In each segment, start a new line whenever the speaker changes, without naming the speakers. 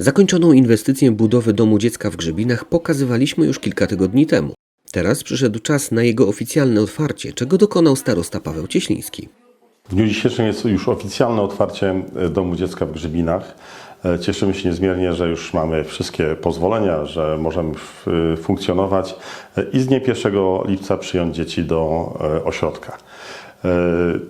Zakończoną inwestycję budowy domu dziecka w Grzybinach pokazywaliśmy już kilka tygodni temu. Teraz przyszedł czas na jego oficjalne otwarcie, czego dokonał starosta Paweł Cieśliński.
W dniu dzisiejszym jest już oficjalne otwarcie e, Domu Dziecka w Grzybinach. E, Cieszymy się niezmiernie, że już mamy wszystkie pozwolenia, że możemy e, funkcjonować i z dnia 1 lipca przyjąć dzieci do ośrodka. E,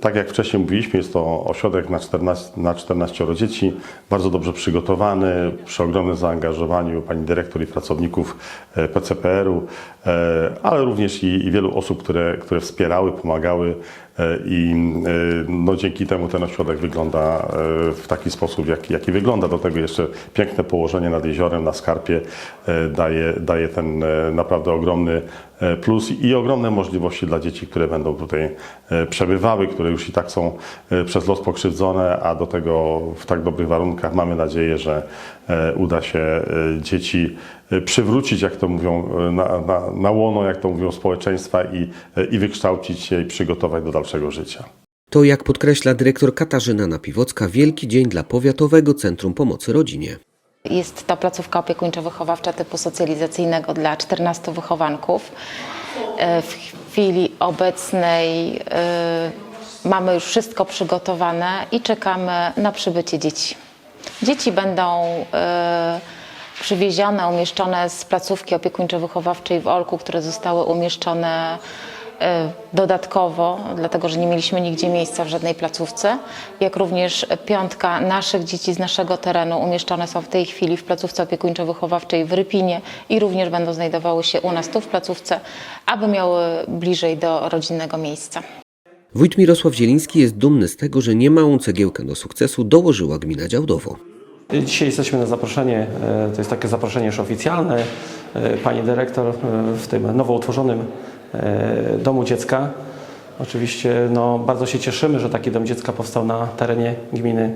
Tak jak wcześniej mówiliśmy, jest to ośrodek na 14, na 14 dzieci, bardzo dobrze przygotowany, przy ogromnym zaangażowaniu pani dyrektor i pracowników e, PCPR-u, e, ale również i, i wielu osób, które, które wspierały, pomagały i e, no, dzięki temu ten ośrodek wygląda e, w taki sposób, jaki, jaki wygląda. Do tego jeszcze piękne położenie nad jeziorem, na skarpie e, daje, daje ten e, naprawdę ogromny e, plus i ogromne możliwości dla dzieci, które będą tutaj e, przebywały, które już i tak są e, przez los pokrzywdzone, a do tego w tak dobrych warunkach mamy nadzieję, że e, uda się e, dzieci e, przywrócić, jak to mówią, e, na, na, na łono, jak to mówią, społeczeństwa i, e, i wykształcić je i przygotować do dalszego życia.
To, jak podkreśla dyrektor Katarzyna Napiwocka, wielki dzień dla Powiatowego Centrum Pomocy Rodzinie.
Jest to placówka opiekuńczo-wychowawcza typu socjalizacyjnego dla 14 wychowanków. E, W chwili obecnej e, mamy już wszystko przygotowane i czekamy na przybycie dzieci. Dzieci będą e, przywiezione, umieszczone z placówki opiekuńczo-wychowawczej w Olku, które zostały umieszczone dodatkowo, dlatego że nie mieliśmy nigdzie miejsca w żadnej placówce, jak również piątka naszych dzieci z naszego terenu umieszczone są w tej chwili w placówce opiekuńczo-wychowawczej w Rypinie i również będą znajdowały się u nas tu w placówce, aby miały bliżej do rodzinnego miejsca.
Wójt Mirosław Zieliński jest dumny z tego, że niemałą cegiełkę do sukcesu dołożyła gmina Działdowo.
Dzisiaj jesteśmy na zaproszenie, e, to jest takie zaproszenie już oficjalne, e, pani dyrektor e, w tym nowo utworzonym e, Domu Dziecka. Oczywiście no, bardzo się cieszymy, że taki Dom Dziecka powstał na terenie gminy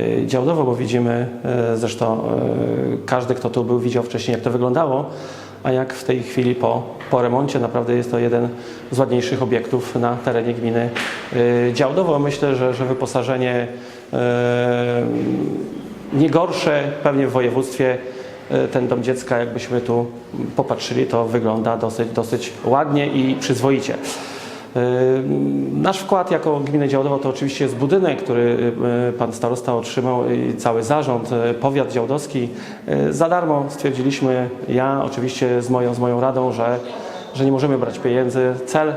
e, Działdowo, bo widzimy, e, zresztą e, każdy, kto tu był, widział wcześniej, jak to wyglądało, a jak w tej chwili po, po remoncie naprawdę jest to jeden z ładniejszych obiektów na terenie gminy e, Działdowo. Myślę, że, że wyposażenie e, nie gorsze pewnie w województwie e, ten dom dziecka, jakbyśmy tu popatrzyli, to wygląda dosyć, dosyć ładnie i przyzwoicie. E, Nasz wkład jako gminy Działdowo to oczywiście jest budynek, który e, pan starosta otrzymał i cały zarząd, e, powiat działdowski. E, Za darmo stwierdziliśmy, ja oczywiście z moją, z moją radą, że, że nie możemy brać pieniędzy. Cel e,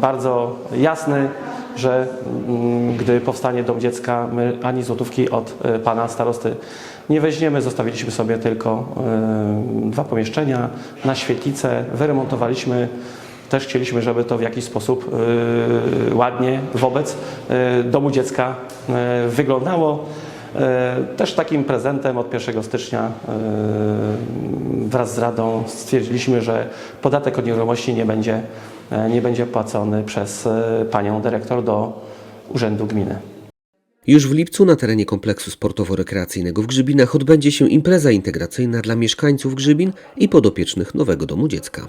bardzo jasny, że mm, gdy powstanie dom dziecka, my ani złotówki od e, pana starosty nie weźmiemy. Zostawiliśmy sobie tylko e, dwa pomieszczenia na świetlicę, wyremontowaliśmy. Też chcieliśmy, żeby to w jakiś sposób e, ładnie wobec domu dziecka wyglądało. Też takim prezentem od 1 stycznia wraz z Radą stwierdziliśmy, że podatek od nieruchomości nie będzie, nie będzie płacony przez e, panią dyrektor do Urzędu Gminy.
Już w lipcu na terenie kompleksu sportowo-rekreacyjnego w Grzybinach odbędzie się impreza integracyjna dla mieszkańców Grzybin i podopiecznych nowego domu dziecka.